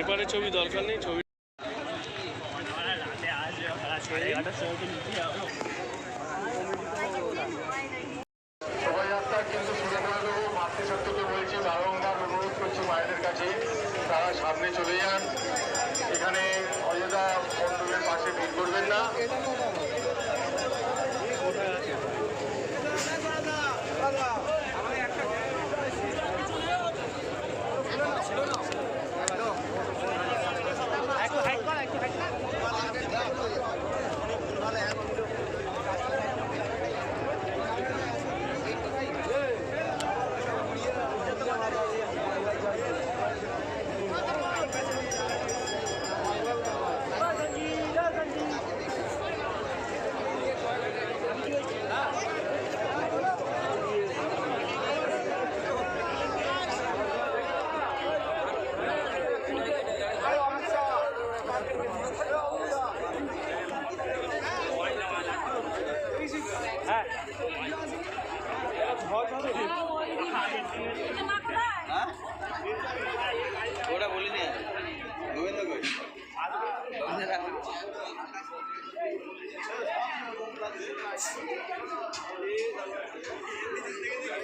পরিবারের ছবি দরকার নেই, ছবি তারা সামনে চলে যান। এখানে অযোধ্যা মণ্ডপের পাশে ভিড় করবেন না। ওটা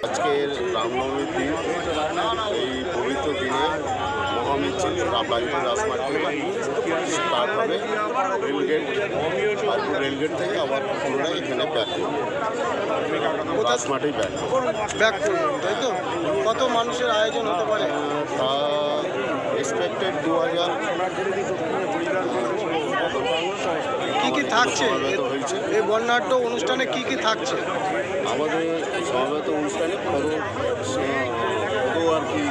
আজকের রামনবমীর দিন এই পবিত্র দিনে মহামিছিল রামলাইপুর রাজমার্গ স্টার্ট হবে রেলগেট রেলগেট থেকে আবার পুনরায় এখানে ব্যাক রাজমাঠেই ব্যাক ব্যাক করবেন তাই তো? কত মানুষের আয়োজন হতে পারে? তা এক্সপেক্টেড দু হাজার কি কি থাকছে? হয়েছে। এই বর্ণাঢ্য অনুষ্ঠানে কি কি থাকছে? আমাদের সমাবেত অনুষ্ঠানে পদ আর কি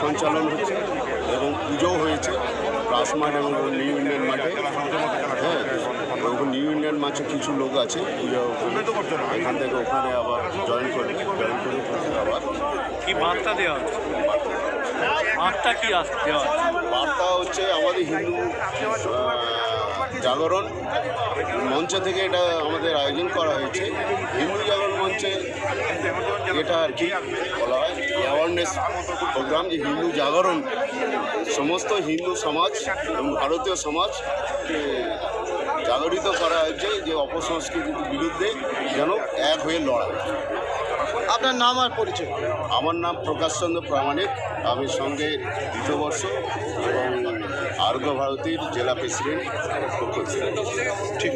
সঞ্চালন হচ্ছে এবং পুজোও হয়েছে রাসমাঠ এবং নিউ ইন্ডিয়ান মাঠে। হ্যাঁ এবং নিউ ইন্ডিয়ান মাঠে কিছু লোক আছে পুজো এখান থেকে ওখানে আবার জয়েন করে জয়েন করে আবার কি বার্তা দেওয়া হচ্ছে? বার্তা কি আস দেওয়া হচ্ছে? বার্তা হচ্ছে আমাদের হিন্দু জাগরণ মঞ্চ থেকে এটা আমাদের আয়োজন করা হয়েছে। হিন্দু জাগরণ মঞ্চে এটা আর কি বলা হয় অ্যাওয়ারনেস প্রোগ্রাম যে হিন্দু জাগরণ। সমস্ত হিন্দু সমাজ এবং ভারতীয় সমাজকে জাগরিত করা হয়েছে যে অপসংস্কৃতির বিরুদ্ধে যেন এক হয়ে লড়াই। আপনার নাম আর পরিচয়? আমার নাম প্রকাশ চন্দ্র প্রামাণিক। আমি সঙ্গে দ্বিতীয় বর্ষ এবং আরোগ্য ভারতীর জেলা প্রেসিডেন্ট ঠিক